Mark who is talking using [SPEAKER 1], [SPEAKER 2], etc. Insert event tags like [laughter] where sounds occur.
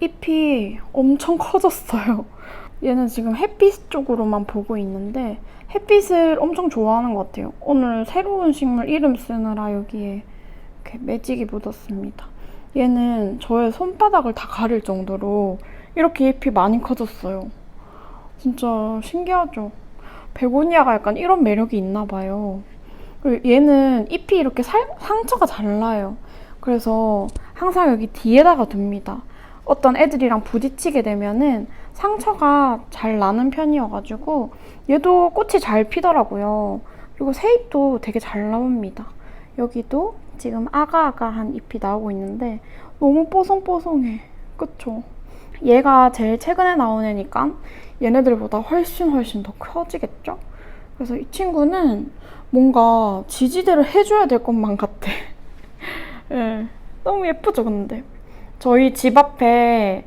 [SPEAKER 1] 잎이 엄청 커졌어요. 얘는 지금 햇빛 쪽으로만 보고 있는데 햇빛을 엄청 좋아하는 것 같아요. 오늘 새로운 식물 이름 쓰느라 여기에 이렇게 매직이 묻었습니다. 얘는 저의 손바닥을 다 가릴 정도로 이렇게 잎이 많이 커졌어요. 진짜 신기하죠? 베고니아가 약간 이런 매력이 있나 봐요. 얘는 잎이 이렇게 살- 상처가 잘 나요. 그래서 항상 여기 뒤에다가 둡니다. 어떤 애들이랑 부딪히게 되면은 상처가 잘 나는 편이어가지고 얘도 꽃이 잘 피더라고요. 그리고 새잎도 되게 잘 나옵니다. 여기도 지금 아가아가한 잎이 나오고 있는데 너무 뽀송뽀송해. 그쵸? 얘가 제일 최근에 나온 애니까 얘네들보다 훨씬 훨씬 더 커지겠죠? 그래서 이 친구는 뭔가 지지대를 해줘야 될 것만 같아. [laughs] 예. 너무 예쁘죠, 근데? 저희 집 앞에